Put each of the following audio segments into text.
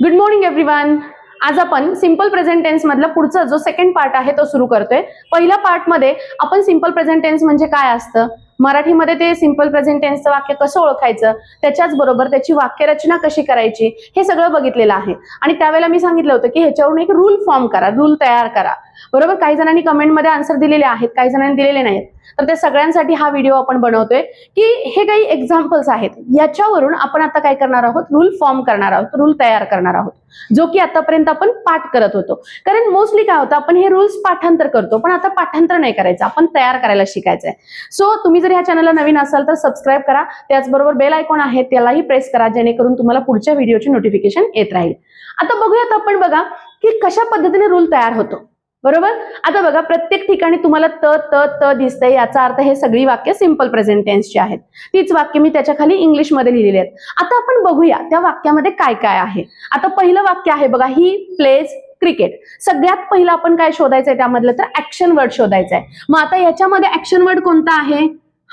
Good morning everyone आज आपण simple present tense मधला पुढचा जो सेकंड पार्ट आहे तो सुरू करतोय. पहिल्या पार्टमध्ये आपण सिंपल प्रेझेंट टेन्स म्हणजे काय असतं? मराठीमध्ये ते सिंपल प्रेझेंट टेन्सचं वाक्य कसं ओळखायचं? त्याच्याच बरोबर त्याची वाक्यरचना कशी करायची? हे सगळं बघितलेलं आहे. आणि त्यावेळेला मी सांगितलं होतं की ह्याच्यावरून एक रूल फॉर्म करा. रूल तयार करा. बरोबर? काही जणांनी कमेंटमध्ये आन्सर दिलेले आहेत काही जणांनी दिलेले नाहीत. तर त्या सगळ्यांसाठी हा व्हिडिओ आपण बनवतोय की हे काही एक्झाम्पल्स आहेत. याच्यावरून आपण आता काय करणार आहोत? रूल फॉर्म करणार आहोत रूल तयार करणार आहोत जो की आतापर्यंत आपण पाठ करत होतो. कारण मोस्टली काय होतं आपण हे रूल्स पाठांतर करतो पण आता पाठांतर नाही करायचं आपण तयार करायला शिकायचंय. सो तुम्ही जर ह्या चॅनलला नवीन असाल तर सबस्क्राईब करा त्याचबरोबर बेल आयकॉन आहे त्यालाही प्रेस करा जेणेकरून तुम्हाला पुढच्या व्हिडिओची नोटिफिकेशन येत राहील. आता बघूयात आपण बघा की कशा पद्धतीने रूल तयार होतो. बरोबर? आता बघा प्रत्येक ठिकाणी तुम्हाला त त त दिसतंय याचा अर्थ हे सगळी वाक्य सिंपल प्रेझेंट टेन्सची आहेत. तीच वाक्य मी त्याच्याखाली इंग्लिशमध्ये लिहिलेली आहेत. आता आपण बघूया त्या वाक्यामध्ये काय काय आहे. आता पहिलं वाक्य आहे बघा ही प्लेज क्रिकेट सगळ्यात पहिलं आपण काय शोधायचंय त्यामधलं? तर ऍक्शन वर्ड शोधायचं आहे मग आता याच्यामध्ये ऍक्शन वर्ड कोणता आहे?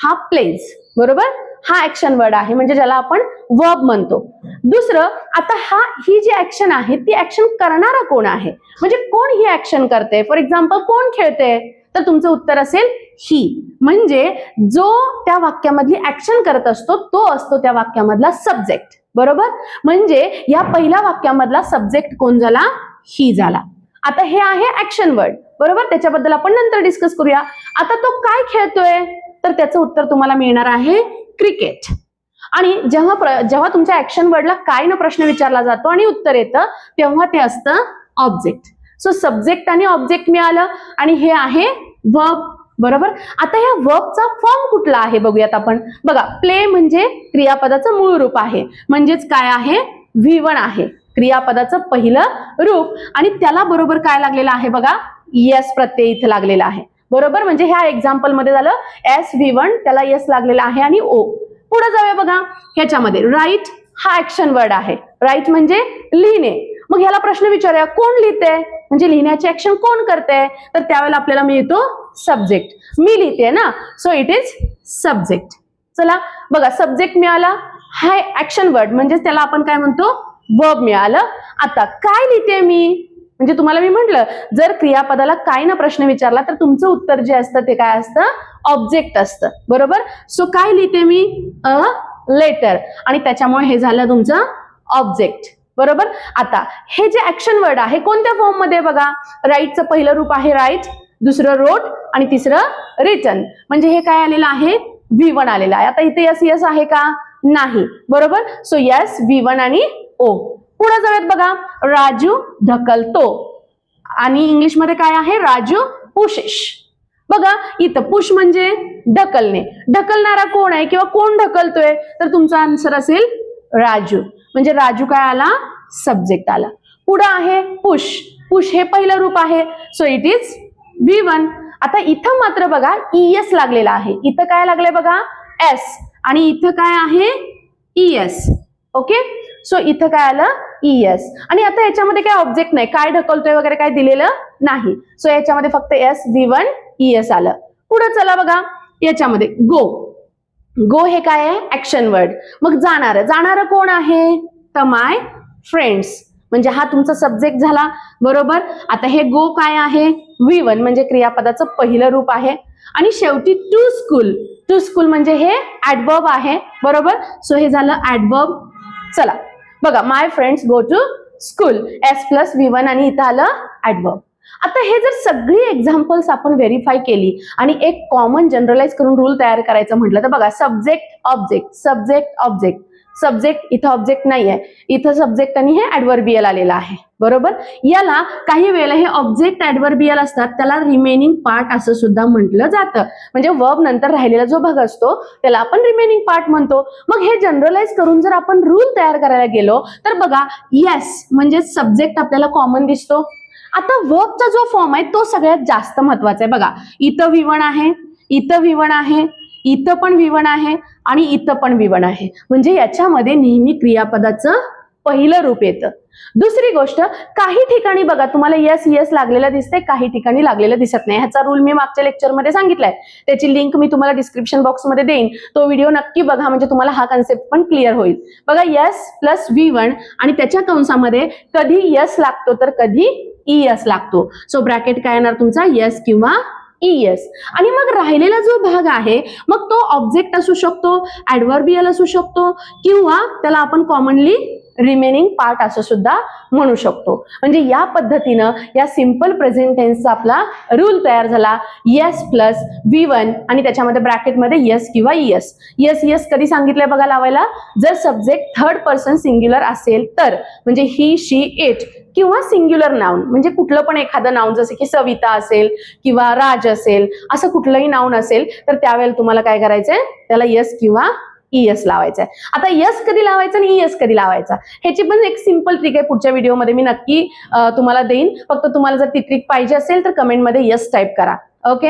हा प्लेज बरोबर? हा ऍक्शन वर्ड आहे म्हणजे ज्याला आपण वर्ब म्हणतो. दुसरं आता हा ही जी ऍक्शन आहे ती ऍक्शन करणारा कोण आहे? म्हणजे कोण ही ऍक्शन करते? फॉर एक्झाम्पल कोण खेळते? तर तुमचं उत्तर असेल ही म्हणजे जो त्या वाक्यामधली ऍक्शन करत असतो तो असतो त्या वाक्यामधला सब्जेक्ट बरोबर? म्हणजे या पहिल्या वाक्यामधला सब्जेक्ट कोण झाला? ही झाला. आता हे आहे ऍक्शन वर्ड बरोबर? त्याच्याबद्दल आपण नंतर डिस्कस करूया. आता तो काय खेळतोय? तर त्याचं उत्तर तुम्हाला मिळणार आहे क्रिकेट आणि जेव्हा जेव्हा तुमच्या ऍक्शन वर्डला काय न प्रश्न विचारला जातो आणि उत्तर येतं तेव्हा ते असतं ऑब्जेक्ट सो सब्जेक्ट आणि ऑब्जेक्ट मिळालं आणि हे आहे वर्ब बरोबर? आता या वर्बचा फॉर्म कुठला आहे बघूयात आपण. बघा प्ले म्हणजे क्रियापदाचं मूळ रूप आहे. म्हणजेच काय आहे? व्हीवन आहे. क्रियापदाचं पहिलं रूप. आणि त्याला बरोबर काय लागलेलं आहे बघा? यस प्रत्यय इथं लागलेला आहे. बरोबर? म्हणजे ह्या एक्झाम्पलमध्ये झालं एस व्ही वन त्याला यस लागलेला आहे आणि ओ पुढे जाऊया बघा. ह्याच्यामध्ये राईट हा ऍक्शन वर्ड आहे. राईट म्हणजे लिहिणे. मग ह्याला प्रश्न विचारूया कोण लिहिते म्हणजे लिहिण्याची ऍक्शन कोण करते तर त्यावेळेला आपल्याला मिळतो सब्जेक्ट मी लिहिते ना? सो इट इज सब्जेक्ट चला बघा सब्जेक्ट मिळाला हा ऍक्शन वर्ड म्हणजे त्याला आपण काय म्हणतो? वर्ब मिळालं. आता काय लिहिते मी? म्हणजे तुम्हाला मी म्हटलं जर क्रियापदाला काय ना प्रश्न विचारला तर तुमचं उत्तर जे असतं ते काय असतं? ऑब्जेक्ट असतं. बरोबर? सो काय लिहिते मी? अ लेटर आणि त्याच्यामुळे हे झालं तुमचं ऑब्जेक्ट बरोबर? आता हे जे ऍक्शन वर्ड आहे कोणत्या फॉर्ममध्ये बघा? राईटचं पहिलं रूप आहे राईट दुसरं रोट आणि तिसरं रिटर्न म्हणजे हे काय आलेलं आहे? व्ही वन आलेलं आहे. आता इथे यस यस आहे का? नाही. बरोबर? सो यस व्ही वन आणि ओ पुढे जाऊयात बघा. राजू ढकलतो. आणि इंग्लिशमध्ये काय आहे? राजू पुशेश बघा इथं पुश म्हणजे ढकलणे. ढकलणारा कोण आहे किंवा कोण ढकलतोय? तर तुमचा आन्सर असेल राजू. म्हणजे राजू काय आला? सब्जेक्ट आला. पुढं आहे पुश पुश हे पहिलं रूप आहे. So it is V one आता इथं मात्र बघा एस लागलेला आहे. इथं काय लागलंय बघा? एस आणि इथं काय आहे? एस ओके सो इथं काय आलं? एस आणि आता याच्यामध्ये काय ऑब्जेक्ट नाही. काय ढकलतोय वगैरे काय दिलेलं नाही. सो याच्यामध्ये फक्त एस व्ही वन एस आलं. पुढे चला बघा. याच्यामध्ये गो गो हे काय आहे? ऍक्शन वर्ड मग जाणार. जाणार कोण आहे? तर माय फ्रेंड्स म्हणजे हा तुमचा सब्जेक्ट झाला. बरोबर? आता हे गो काय आहे? व्ही वन म्हणजे क्रियापदाचं पहिलं रूप आहे. आणि शेवटी टू स्कूल टू स्कूल म्हणजे हे ऍडबर्ब आहे. बरोबर? सो हे झालं ऍडबर्ब चला. बघा my friends go to school S plus V one आणि इथं आलं ऍडवर्ब आता हे जर सगळी एक्झाम्पल्स आपण व्हेरीफाय केली आणि एक कॉमन जनरलाइज करून रूल तयार करायचं म्हटलं तर बघा subject object subject object subject इथं ऑब्जेक्ट नाहीये. इथं सब्जेक्ट आणि हे ऍडवर्बियल आलेलं आहे. बरोबर? याला काही वेळेला हे ऑब्जेक्ट ऍडवर्बियल असतात त्याला रिमेनिंग पार्ट असं सुद्धा म्हटलं जातं. म्हणजे वर्ब नंतर राहिलेला जो भाग असतो त्याला आपण रिमेनिंग पार्ट म्हणतो. मग हे जनरलाइज करून जर आपण रूल तयार करायला गेलो तर बघा येस म्हणजे सब्जेक्ट आपल्याला कॉमन दिसतो. आता वर्बचा जो फॉर्म आहे तो सगळ्यात जास्त महत्त्वाचा आहे. बघा इथं विवण आहे इथं विवण आहे इथं पण विवण आहे आणि इथं पण विवण आहे. म्हणजे याच्यामध्ये नेहमी क्रियापदाचं पहिलं रूप येतं. दुसरी गोष्ट काही ठिकाणी बघा तुम्हाला यस यस लागलेलं दिसतंय काही ठिकाणी लागलेलं दिसत नाही. ह्याचा रूल मी मागच्या लेक्चरमध्ये सांगितलाय. त्याची लिंक मी तुम्हाला डिस्क्रिप्शन बॉक्समध्ये देईन. तो व्हिडिओ नक्की बघा म्हणजे तुम्हाला हा कन्सेप्ट पण क्लिअर होईल. बघा यस प्लस व्ही वन आणि त्याच्या कंसामध्ये कधी यस लागतो तर कधी e ई यस लागतो. सो ब्रॅकेट काय येणार तुमचा? यस किंवा ईएस आणि मग राहिलेला जो भाग आहे मग तो ऑब्जेक्ट असू शकतो ऍडव्हर्बियल असू शकतो किंवा त्याला आपण कॉमनली रिमेनिंग पार्ट असं सुद्धा म्हणू शकतो. म्हणजे या पद्धतीनं या सिंपल प्रेझेंट टेन्सचा आपला रूल तयार झाला. येस प्लस व्ही वन आणि त्याच्यामध्ये ब्रॅकेटमध्ये येस किंवा येस येस येस कधी सांगितलंय बघा लावायला? जर सब्जेक्ट थर्ड पर्सन सिंग्युलर असेल तर म्हणजे ही शी इट किंवा सिंग्युलर नाऊन म्हणजे कुठलं पण एखादं नाऊन जसं की सविता असेल किंवा राज असेल असं कुठलंही नाऊन असेल तर त्यावेळेला तुम्हाला काय करायचंय? त्याला यस किंवा इएस लावायचा आहे आता यस कधी लावायचा आणि इएस कधी लावायचा? ह्याची पण एक सिंपल ट्रिक आहे पुढच्या व्हिडिओमध्ये मी नक्की तुम्हाला देईन. फक्त तुम्हाला जर ती ट्रिक पाहिजे असेल तर कमेंटमध्ये यस टाईप करा. ओके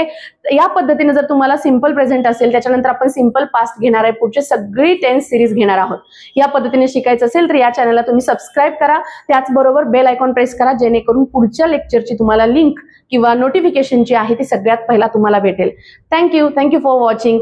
या पद्धतीने जर तुम्हाला सिंपल प्रेझेंट असेल त्याच्यानंतर आपण सिंपल पास्ट घेणार आहे. पुढचे सगळी टेन्स सिरीज घेणार आहोत. या पद्धतीने शिकायचं असेल तर या चॅनलला तुम्ही सबस्क्राईब करा. त्याचबरोबर बेल आयकॉन प्रेस करा जेणेकरून पुढच्या लेक्चरची तुम्हाला लिंक किंवा नोटिफिकेशन जी आहे ती सगळ्यात पहिला तुम्हाला भेटेल. Thank you thank you for watching